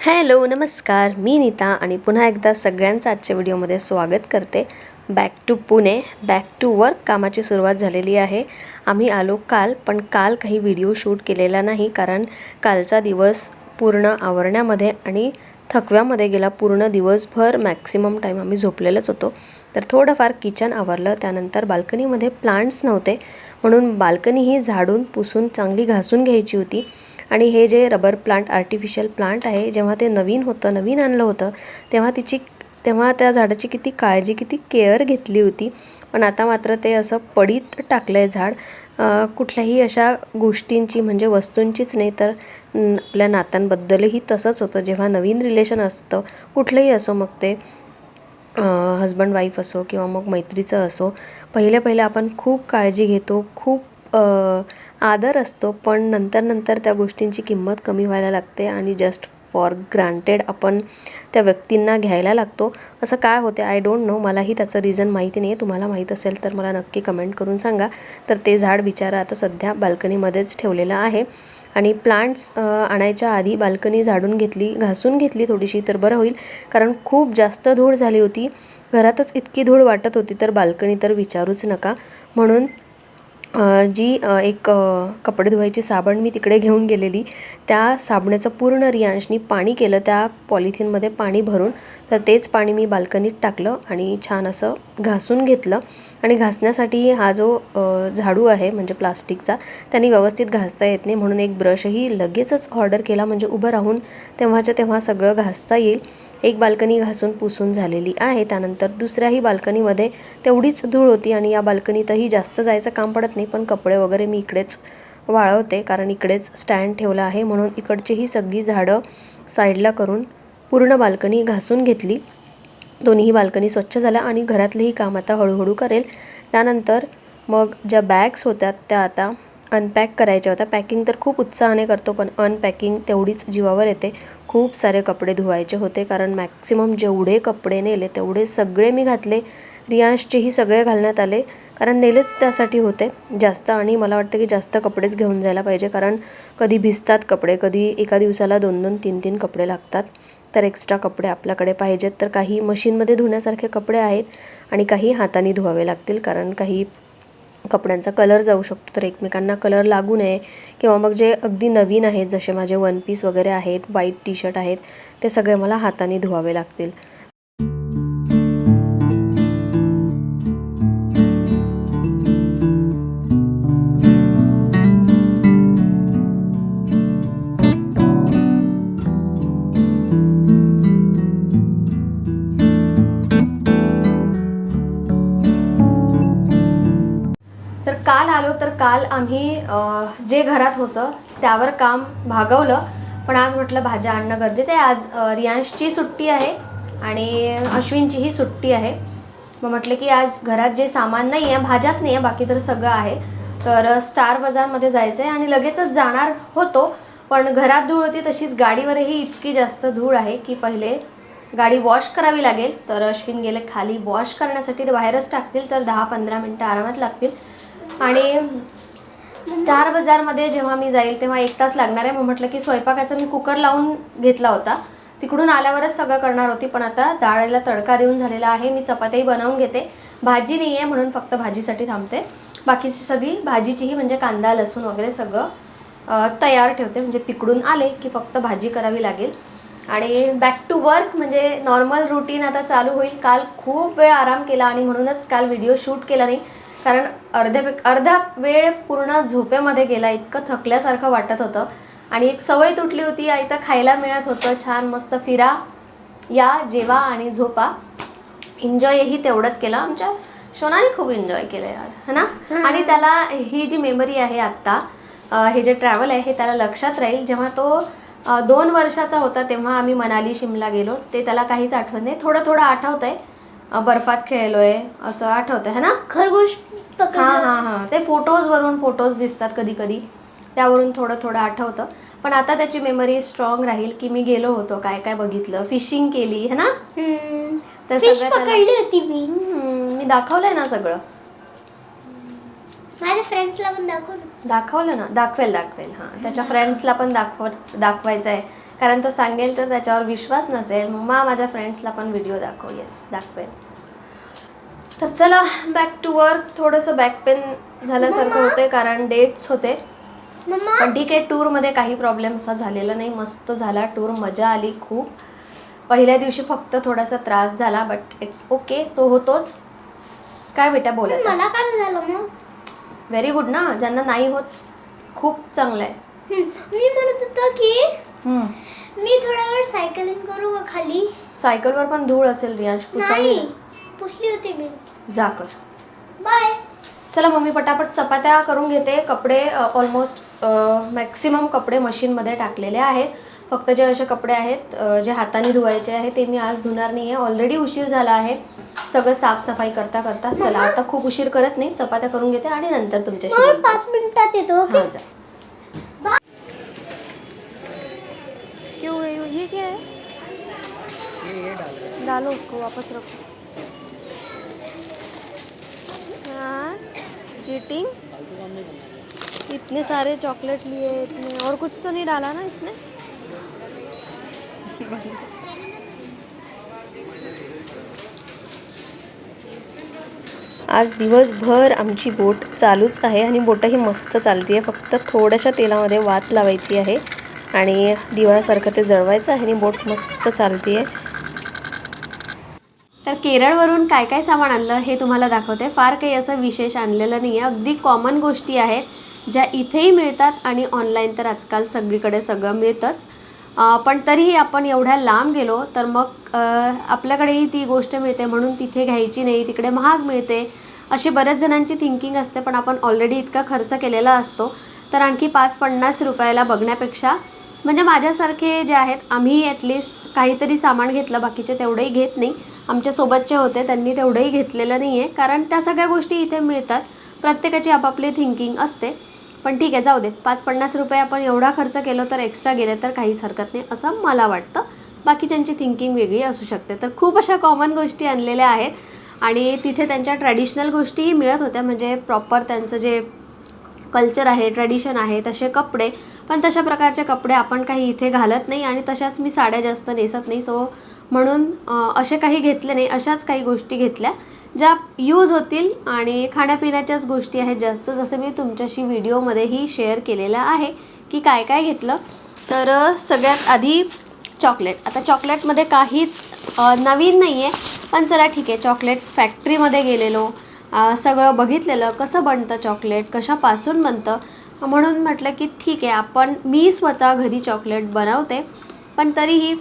Hello नमस्कार. मी नीता आणि पुन्हा एकदा सगळ्यांचं आजच्या व्हिडिओमध्ये स्वागत करते. Back to Pune back to work कामाची सुरुवात झालेली आहे. आम्ही आलो काल पण काल काही व्हिडिओ शूट केलेला नाही कारण कालचा दिवस पूर्ण आवरण्यामध्ये आणि थकव्यामध्ये गेला. पूर्ण दिवसभर मॅक्सिमम टाईम आम्ही झोपलेलंच होतो. तर थोडंफार किचन आवरलं. त्यानंतर बाल्कनीमध्ये प्लांट्स नव्हते. म्हणून बाल्कनी ही झाडून पुसून चांगली घासून घ्यायची होती. आणि हे जे रबर प्लांट आर्टिफिशियल प्लांट आहे जेव्हा ते नवीन होतं नवीन आणलं होतं तेव्हा तिची तेव्हा त्या झाडाची किती काळजी किती केअर घेतली होती. पण आता मात्र ते असं पडीत टाकलं आहे झाड कुठल्याही अशा गोष्टींची म्हणजे वस्तूंचीच नाही तर आपल्या नात्यांबद्दलही तसंच होतं. जेव्हा नवीन रिलेशन असतं कुठलंही असो मग ते हजबंड वाईफ असो किंवा मग मैत्रीचं असो पहिले पहिले आपण खूप काळजी घेतो खूप आदर असतो पण नंतर नंतर त्या गोष्टींची किंमत कमी व्हायला लागते आणि जस्ट फॉर ग्रांटेड आपण त्या व्यक्तींना घ्यायला लागतो. असं काय होते? आय डोंट नो मलाही त्याचं रिझन माहिती नाही आहे तुम्हाला माहीत असेल तर मला नक्की कमेंट करून सांगा. तर ते झाड बिचारा आता सध्या बाल्कनीमध्येच ठेवलेलं आहे. आणि प्लांट्स आणायच्या आधी बाल्कनी झाडून घेतली घासून घेतली थोडीशी तर बरं होईल. कारण खूप जास्त धूळ झाली होती. घरातच इतकी धूळ वाटत होती तर बाल्कनी तर विचारूच नका. म्हणून जी एक कपडे धुवायची साबण मी तिकडे घेऊन गेलेली. त्या साबणाचं पूर्ण रियांशनी पाणी केलं. त्या पॉलिथिनमध्ये पाणी भरून तर तेच पाणी मी बाल्कनीत टाकलं आणि छान असं घासून घेतलं. आणि घासण्यासाठी हा जो झाडू आहे म्हणजे प्लास्टिकचा त्यांनी व्यवस्थित घासता येत नाही म्हणून एक ब्रशही लगेचच ऑर्डर केला. म्हणजे उभं राहून तेव्हाच्या तेव्हा सगळं घासता येईल. एक बाल्कनी घासून पुसून झालेली आहे. त्यानंतर दुसऱ्याही बाल्कनीमध्ये तेवढीच धूळ होती आणि या बाल्कनीतही जास्त जायचं काम पडत नाही. पण कपडे वगैरे मी इकडेच वाळवते कारण इकडेच स्टँड ठेवला आहे. म्हणून इकडची ही सगळी झाडं साईडला करून पूर्ण बाल्कनी घासून घेतली. दोन्ही बाल्कनी स्वच्छ झाल्या आणि घरातलेही काम आता हळूहळू करेल. त्यानंतर मग ज्या बॅग्स होत्या त्या आता अनपॅक करायच्या होत्या. पॅकिंग तर खूप उत्साहाने करतो पण अनपॅकिंग तेवढीच जीवावर येते. खूप सारे कपडे धुवायचे होते कारण मॅक्सिमम जेवढे कपडे नेले तेवढे सगळे मी घातले. रियांशचेही सगळे घालण्यात आले कारण नेलेच त्यासाठी होते. जास्त आणि मला वाटतं की जास्त कपडेच घेऊन जायला पाहिजे कारण कधी भिजतात कपडे कधी एका दिवसाला दोन दोन तीन तीन कपडे लागतात. तर एक्स्ट्रा कपडे आपल्याकडे पाहिजेत. तर काही मशीनमध्ये धुण्यासारखे कपडे आहेत आणि काही हाताने धुवावे लागतील कारण काही कपड्यांचा कलर जाऊ शकतो तर एकमेकांना कलर लागू नये. किंवा मग जे अगदी नवीन आहेत जसे माझे वन पीस वगैरे आहेत व्हाईट टी शर्ट आहेत ते सगळे मला हाताने धुवावे लागतील. काल आलो तर काल आम्ही जे घरात होतं त्यावर काम भागवलं. पण आज म्हटलं भाज्या आणणं गरजेचं आहे. आज रियांशची सुट्टी आहे आणि अश्विनचीही सुट्टी आहे. मग म्हटलं की आज घरात जे सामान नाही आहे भाज्याच नाही आहे बाकी तर सगळं आहे. तर स्टार बाजारमध्ये जायचं आहे आणि लगेचच जाणार होतो. पण घरात धूळ होती तशीच गाडीवरही इतकी जास्त धूळ आहे की पहिले गाडी वॉश करावी लागेल. तर अश्विन गेले खाली वॉश करण्यासाठी ते बाहेरच टाकतील. तर दहा पंधरा मिनटं आरामात लागतील. आणि स्टार बाजारमध्ये जेव्हा मी जाईल तेव्हा एक तास लागणार आहे. मग म्हटलं की स्वयंपाकाचा मी कुकर लावून घेतला होता. तिकडून आल्यावरच सगळं करणार होती पण आता डाळीला तडका देऊन झालेला आहे. मी चपात्याही बनवून घेते. भाजी नाही आहे म्हणून फक्त भाजीसाठी थांबते. बाकीची सगळी भाजीचीही म्हणजे कांदा लसूण वगैरे सगळं तयार ठेवते. म्हणजे तिकडून आले की फक्त भाजी करावी लागेल. आणि बॅक टू वर्क म्हणजे नॉर्मल रुटीन आता चालू होईल. काल खूप वेळ आराम केला आणि म्हणूनच काल व्हिडिओ शूट केला नाही. कारण अर्ध्या अर्धा वेळ पूर्ण झोपेमध्ये गेला इतकं थकल्यासारखं वाटत होतं. आणि एक सवय तुटली होती इथं खायला मिळत होतं. छान मस्त फिरा या जेवा आणि झोपा. एन्जॉयही तेवढंच केलं. आमच्या शोनाने खूप एन्जॉय केलं यार है ना? आणि त्याला ही जी मेमरी आहे आत्ता हे जे ट्रॅव्हल आहे हे त्याला लक्षात राहील. जेव्हा तो दोन वर्षाचा होता तेव्हा आम्ही मनाली शिमला गेलो. ते त्याला काहीच आठवत नाही. थोडं थोडं आठवत आहे बर्फात खेळलोय असं आठवत आहे ना? खरगोश हां हां हां. ते फोटोजवरून फोटोज दिसतात कधी कधी. त्यावरून थोडं थोडं आठवतं. पण आता त्याची मेमरी स्ट्रॉंग राहील की मी गेलो होतो काय काय बघितलं फिशिंग केली है ना? तर फिश सगळं त्याला- पकडली होती मी. हम्म, मी दाखवलंय ना सगळं. माझ्या फ्रेंड्सला पण दाखव ना. दाखवलं ना? दाखवेल दाखवेल. हां त्याच्या फ्रेंड्सला पण दाखव दाखवायचं आहे कारण तो सांगेल तर त्याच्यावर विश्वास नसेल. मग मा माझ्या फ्रेंड्सला पण व्हिडिओ दाखव. येस दाखवेल. तर चला बॅक टू वर्क थोडंसं बॅक पेन झाल्यासारखं होते कारण डेट्स होते. मम्मा. पण ठीक आहे टूरमध्ये काही प्रॉब्लेम असा झालेला नाही. मस्त झाला टूर मजा आली खूप. पहिल्या दिवशी फक्त थोडासा त्रास झाला बट इट्स ओके तो होतोच. काय बेटा बोलत मला काय झालं मग? व्हेरी गुड ना? ज्यांना नाही होत खूप चांगलं आहे. मी म्हणत होतो की. मी थोडा वेळ सायकलिंग करू खाली? सायकलवर पण धूळ असेल रियांश पुसाई पुसली होती मी जा कर बाय चला मम्मी पटापट चपात्या करून घेते कपडे ऑलमोस्ट मॅक्सिमम कपडे मशीनमध्ये टाकलेले आहेत फक्त जे असे कपडे आहेत जे हाताने धुवायचे आहे ते मी आज धुणार नाही आहे ऑलरेडी उशीर झाला आहे सगळं साफसफाई करता करता चला आता खूप उशीर करत नाही चपात्या करून घेते आणि नंतर तुमच्याशी. पाच मिनिटात येतो ओके हाँ जा क्यों ये ये क्या है डालो उसको वापस रखो चीटिंग इतने सारे चॉकलेट लिए इतने और कुछ तो नहीं डाला ना इसने। आज दिवसभर आमची बोट चालूच आहे आणि बोटही मस्त चालती आहे फक्त थोड्याशा तेलामध्ये वात लावायची आहे आणि दिवाळासारखं ते जळवायचं आहे आणि बोट मस्त चालती आहे तर केरळवरून काय काय सामान आणलं हे तुम्हाला दाखवते. फार काही असं विशेष आणलेलं नाही आहे अगदी कॉमन गोष्टी आहेत ज्या इथेही मिळतात आणि ऑनलाईन तर आजकाल सगळीकडे सगळं मिळतंच. पण तरीही आपण एवढ्या लांब गेलो तर मग आपल्याकडेही ती गोष्ट मिळते म्हणून तिथे घ्यायची नाही तिकडे महाग मिळते. अशी बऱ्याच जणांची थिंकिंग असते पण आपण ऑलरेडी इतका खर्च केलेला असतो. तर आणखी पाच पन्नास रुपयाला बघण्यापेक्षा म्हणजे माझ्यासारखे जे आहेत आम्ही ॲटलिस्ट काहीतरी सामान घेतलं बाकीचे तेवढंही घेत नाही. आमच्यासोबतचे होते त्यांनी तेवढंही घेतलेलं नाही आहे कारण त्या सगळ्या गोष्टी इथे मिळतात. प्रत्येकाची आपापली थिंकिंग असते. पण ठीक आहे जाऊ दे पाच पन्नास रुपये आपण एवढा खर्च केलो तर एक्स्ट्रा गेले तर काहीच हरकत नाही असं मला वाटतं. बाकीच्यांची थिंकिंग वेगळी असू शकते. तर खूप अशा कॉमन गोष्टी आणलेल्या आहेत. आणि तिथे त्यांच्या ट्रॅडिशनल गोष्टीही मिळत होत्या. म्हणजे प्रॉपर त्यांचं जे कल्चर आहे ट्रेडिशन आहे तसे कपडे. पण तशा प्रकारचे कपडे आपण काही इथे घालत नाही आणि तशाच मी साड्या जास्त नेसत नाही. सो म्हणून असे काही घेतले नाही अशाच काही गोष्टी घेतल्या ज्या यूज होतील आणि खाण्यापिण्याच्याच गोष्टी आहेत जास्त जसं मी तुमच्याशी व्हिडिओमध्येही शेअर केलेलं आहे की काय काय घेतलं. तर सगळ्यात आधी चॉकलेट आता चॉकलेटमध्ये काहीच नवीन नाही आहे पण चला ठीक आहे चॉकलेट फॅक्टरीमध्ये गेलेलो. सगळं बघितलेलं कसं बनतं चॉकलेट कशापासून बनतं. म्हणून म्हटलं की ठीक आहे आपण मी स्वतः घरी चॉकलेट बनवते पण तरीही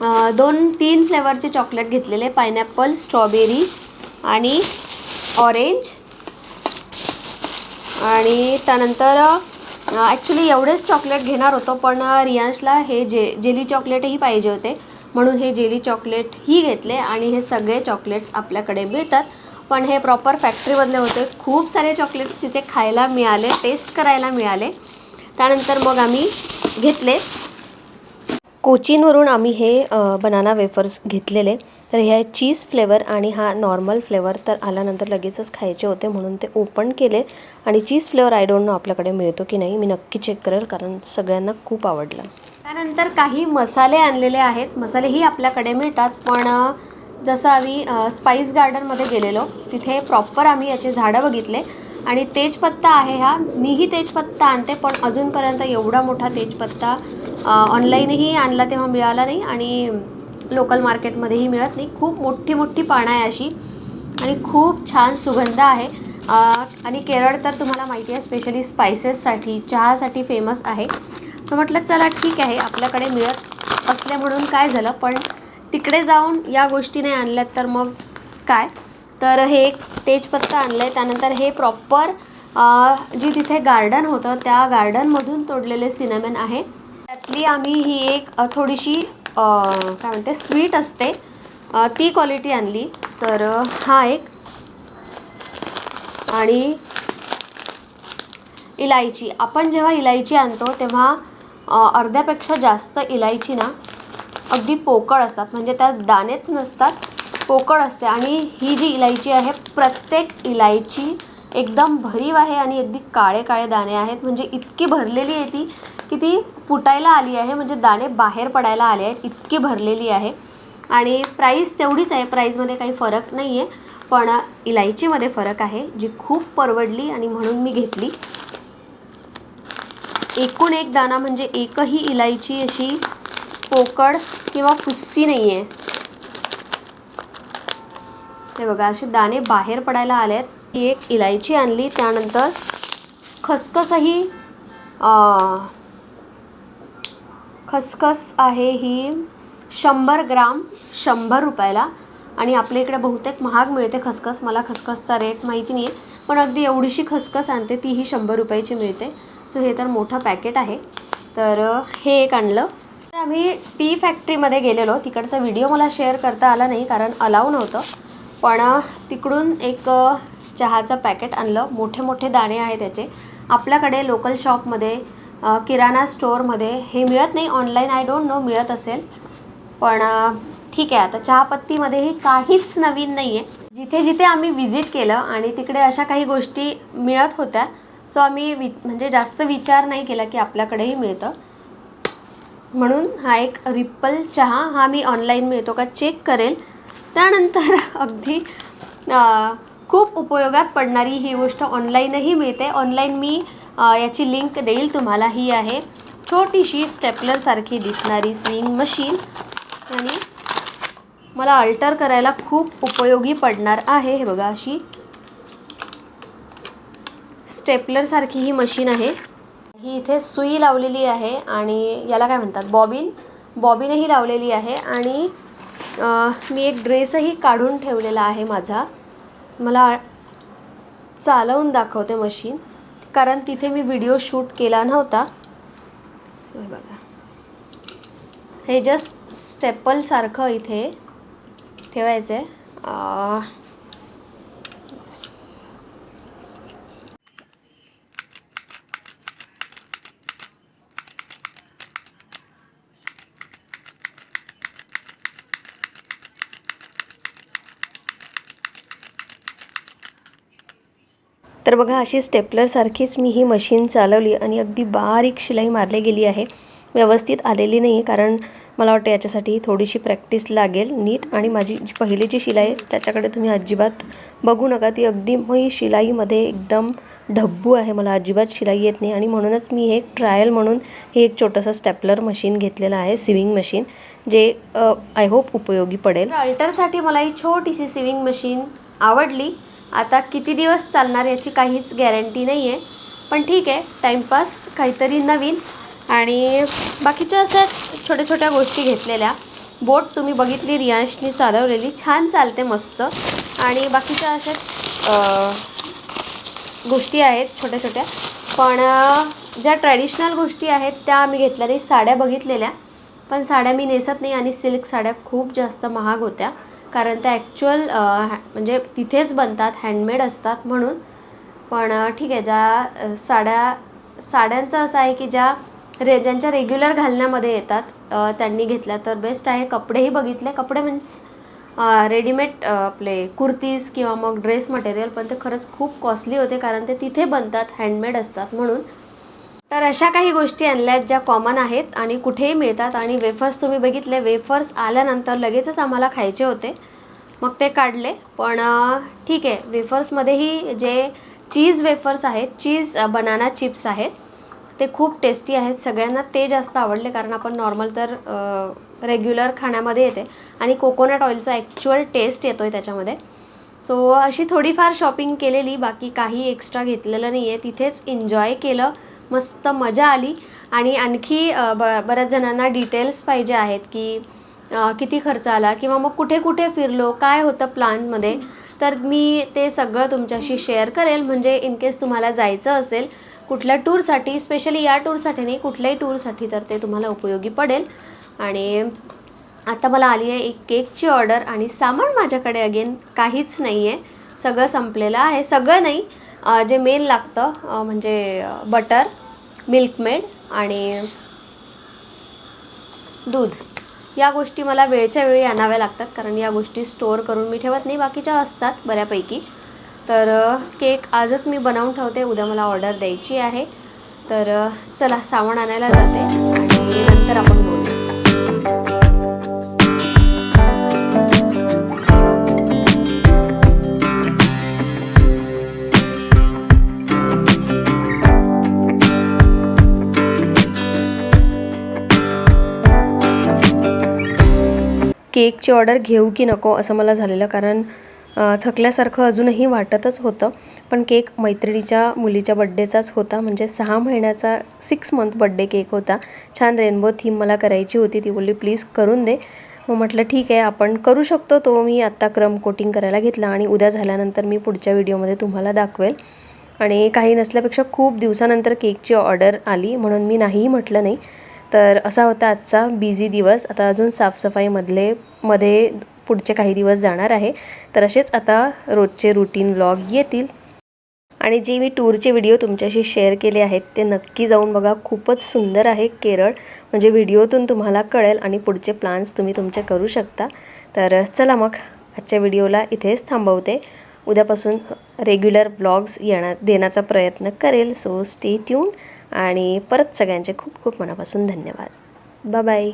दोन तीन फ्लेवरचे चॉकलेट घेतलेले. पायनॅपल स्ट्रॉबेरी आणि ऑरेंज. आणि त्यानंतर ॲक्च्युली एवढेच चॉकलेट घेणार होतो पण रियांशला हे जे जेली चॉकलेटही पाहिजे होते. म्हणून हे जेली चॉकलेट ही घेतले आणि हे सगळे चॉकलेट्स आपल्याकडे मिळतात. पण हे प्रॉपर फॅक्टरीमधले होते. खूप सारे चॉकलेट्स तिथे खायला मिळाले टेस्ट करायला मिळाले. त्यानंतर मग आम्ही घेतले. कोचीनवरून आम्ही हे बनाना वेफर्स घेतलेले. तर हे चीज फ्लेवर आणि हा नॉर्मल फ्लेवर तर आल्यानंतर लगेचच खायचे होते म्हणून ते ओपन केले. आणि cheese flavour I don't know आपल्याकडे मिळतो की नाही मी नक्की चेक करेल कारण सगळ्यांना खूप आवडलं. त्यानंतर काही मसाले आणलेले आहेत. मसालेही आपल्याकडे मिळतात. पण जसं आम्ही स्पाईस गार्डनमध्ये गेलेलो तिथे प्रॉपर आम्ही याचे झाडं बघितले. आणि तेजपत्ता आहे हा. मीही तेजपत्ता आणते पण अजूनपर्यंत एवढा मोठा तेजपत्ता ऑनलाईनही आणला तेव्हा मिळाला नाही आणि लोकल मार्केटमध्येही मिळत नाही. खूप मोठी मोठी पानं आहे अशी आणि खूप छान सुगंध आहे. आणि केरळ तर तुम्हाला माहिती आहे स्पेशली स्पायसेससाठी चहासाठी फेमस आहे. सो म्हटलं चला ठीक आहे आपल्याकडे मिळत असले म्हणून काय झालं पण तिकडे जाऊन या गोष्टी नाही आणल्यात तर मग काय? तर हे एक तेजपत्ता आणलं आहे त्यानंतर हे प्रॉपर जी तिथे गार्डन होतं त्या गार्डनमधून तोडलेले सिनेमन आहे. त्यातली आम्ही ही एक थोडीशी काय म्हणते स्वीट असते. ती क्वालिटी आणली. तर हा एक. आणि इलायची. आपण जेव्हा इलायची आणतो तेव्हा अर्ध्यापेक्षा जास्त इलायची ना अगदी पोकळ असतात. म्हणजे त्यात दाणेच नसतात. पोकळ असते आणि ही जी इलायची आहे प्रत्येक इलायची एकदम भरीव आहे आणि अगदी काळे काळे दाणे आहेत. म्हणजे इतकी भरलेली आहे ती की ती फुटायला आली आहे म्हणजे दाणे बाहेर पडायला आले आहेत इतकी भरलेली आहे. आणि प्राईस तेवढीच आहे प्राईजमध्ये काही फरक नाही आहे पण इलायचीमध्ये फरक आहे जी खूप परवडली आणि म्हणून मी घेतली. एकूण एक दाणा म्हणजे एकही इलायची अशी पोकळ किंवा फुस्सी नाही आहे हे बघा असे दाणे बाहेर पडायला आले आहेत ती एक इलायची आणली त्यानंतर खसखसही खसखस आहे ही शंभर ग्राम शंभर रुपयाला. आणि आपल्या इकडे बहुतेक महाग मिळते खसखस. मला खसखसचा रेट माहिती नाही आहे पण अगदी एवढीशी खसखस आणते तीही शंभर रुपयाची मिळते. सो हे तर मोठं पॅकेट आहे. तर हे एक आणलं. तर आम्ही टी फॅक्टरीमध्ये गेलेलो. तिकडचा व्हिडिओ मला शेअर करता आला नाही कारण अलाव नव्हतं. पण तिकडून एक चहाचं पॅकेट आणलं. मोठे मोठे दाणे आहे त्याचे. आपल्याकडे लोकल शॉपमध्ये किराणा स्टोअरमध्ये हे मिळत नाही. ऑनलाईन आय डोंट नो मिळत असेल. पण ठीक आहे. आता चहापत्तीमध्येही काहीच नवीन नाही आहे जिथे जिथे आम्ही विजिट केलं आणि तिकडे अशा काही गोष्टी मिळत होत्या सो आम्ही वि म्हणजे जास्त विचार नाही केला की आपल्याकडेही मिळतं. म्हणून हा एक रिपल चहा हा मी ऑनलाईन मिळतो का चेक करेल. त्यानंतर अगदी खूप उपयोगात पडणारी ही गोष्ट ऑनलाईनही मिळते. ऑनलाईन मी याची लिंक देईल तुम्हाला. ही आहे. छोटीशी स्टेपलरसारखी दिसणारी स्विंग मशीन. आणि मला अल्टर करायला खूप उपयोगी पडणार आहे. हे बघा अशी स्टेपलरसारखी ही मशीन आहे. ही इथे सुई लावलेली आहे आणि याला काय म्हणतात? बॉबिन. बॉबिनही लावलेली आहे आणि मी एक ड्रेसही काढून ठेवलेला आहे माझा. मला चालवून दाखवते मशीन कारण तिथे मी व्हिडिओ शूट केला नव्हता. बघा. हे जस्ट स्टेपलसारखं इथे ठेवायचं आहे तर बघा अशी स्टेपलरसारखीच मी ही मशीन चालवली आणि अगदी बारीक शिलाई मारली गेली आहे. व्यवस्थित आलेली नाही कारण मला वाटतं याच्यासाठी थोडीशी प्रॅक्टिस लागेल नीट. आणि माझी जी पहिली जी शिलाई आहे त्याच्याकडे तुम्ही अजिबात बघू नका. ती अगदी मी शिलाईमध्ये एकदम ढब्बू आहे. मला अजिबात शिलाई येत नाही. आणि म्हणूनच मी हे एक ट्रायल म्हणून हे एक छोटंसं स्टेपलर मशीन घेतलेलं आहे सिविंग मशीन जे आय होप उपयोगी पडेल. अल्टरसाठी मला ही छोटीशी सिविंग मशीन आवडली. आता किती दिवस चालणार याची काहीच गॅरंटी नाही आहे पण ठीक आहे टाईमपास काहीतरी नवीन. आणि बाकीच्या अशा छोट्या छोट्या गोष्टी घेतलेल्या. बोट तुम्ही बघितली रियांशनी चालवलेली. छान चालते मस्त. आणि बाकीच्या अशा गोष्टी आहेत छोट्या छोट्या पण ज्या ट्रॅडिशनल गोष्टी आहेत त्या आम्ही घेतल्या नाही. साड्या बघितलेल्या. पण साड्या मी नेसत नाही आणि सिल्क साड्या खूप जास्त महाग होत्या. कारण त्या ॲक्च्युअल म्हणजे तिथेच बनतात हँडमेड असतात म्हणून. पण ठीक आहे ज्या साड्या साड्यांचं असं आहे की ज्या रे ज्यांच्या रेग्युलर घालण्यामध्ये येतात त्यांनी घेतल्या तर बेस्ट आहे. कपडेही बघितले. कपडे मीन्स रेडीमेड आपले कुर्तीज किंवा मग ड्रेस मटेरियल पण ते खरंच खूप कॉस्टली होते कारण ते तिथे बनतात हँडमेड असतात म्हणून. तर अशा काही गोष्टी आणल्यात ज्या कॉमन आहेत आणि कुठेही मिळतात. आणि वेफर्स तुम्ही बघितले वेफर्स आल्यानंतर लगेचच आम्हाला खायचे होते. मग ते काढले. पण ठीक आहे. वेफर्समध्येही जे चीज वेफर्स आहेत चीज बनाना चिप्स आहेत ते खूप टेस्टी आहेत. सगळ्यांना ते जास्त आवडले कारण आपण नॉर्मल तर रेग्युलर खाण्यामध्ये येते. आणि कोकोनट ऑइलचा ॲक्च्युअल टेस्ट येतो आहे त्याच्यामध्ये. सो अशी थोडीफार शॉपिंग केलेली. बाकी काही एक्स्ट्रा घेतलेलं नाही आहे तिथेच एन्जॉय केलं. मस्त मजा आली. आणि आणखी ब बऱ्याच जणांना डिटेल्स पाहिजे आहेत की किती खर्च आला किंवा मग कुठे कुठे फिरलो काय होतं प्लानमध्ये तर मी ते सगळं तुमच्याशी शेअर करेल. म्हणजे इन केस तुम्हाला जायचं असेल कुठल्या टूरसाठी स्पेशली या टूरसाठी नाही कुठल्याही टूरसाठी तर ते तुम्हाला उपयोगी पडेल. आणि आता मला आली आहे एक केकची ऑर्डर आणि सामान माझ्याकडे अगेन काहीच नाही आहे सगळं संपलेलं आहे. सगळं नाही जे मेन लागतं म्हणजे बटर मिल्कमेड आणि दूध. या गोष्टी मला वेळच्या वेळी आणाव्या लागतात कारण या गोष्टी स्टोअर करून मी ठेवत नाही बाकीच्या असतात बऱ्यापैकी. तर केक आजच मी बनवून ठेवते उद्या मला ऑर्डर द्यायची आहे. तर चला सामान आणायला जाते आणि नंतर आपण केकची ऑर्डर घेऊ की नको असं मला झालेलं कारण थकल्यासारखं अजूनही वाटतच होतं. पण केक मैत्रिणीच्या मुलीच्या बड्डेचाच होता. म्हणजे सहा महिन्याचा सिक्स मंथ बड्डे केक होता. छान रेनबो थीम मला करायची होती. ती बोलली प्लीज करून दे. मग म्हटलं ठीक आहे आपण करू शकतो. तो मी आत्ता क्रम कोटिंग करायला घेतला आणि उद्या झाल्यानंतर मी पुढच्या व्हिडिओमध्ये तुम्हाला दाखवेल. आणि काही नसल्यापेक्षा खूप दिवसानंतर केकची ऑर्डर आली. म्हणून मी नाहीही म्हटलं नाही. तर असा होता आजचा बिझी दिवस. आता अजून साफसफाईमधले मध्ये पुढचे काही दिवस जाणार आहे. तर असेच आता रोजचे रुटीन व्लॉग येतील. आणि जे मी टूरचे व्हिडिओ तुमच्याशी शेअर केले आहेत ते नक्की जाऊन बघा. खूपच सुंदर आहे केरळ. म्हणजे व्हिडिओतून तुम्हाला कळेल आणि पुढचे प्लान्स तुम्ही तुमचे करू शकता. तर चला मग आजच्या व्हिडिओला इथेच थांबवते. उद्यापासून रेग्युलर ब्लॉग्स येणार देण्याचा प्रयत्न करेल. सो स्टे ट्यून आणि परत सगळ्यांचे खूप खूप मनापासून धन्यवाद. Bye bye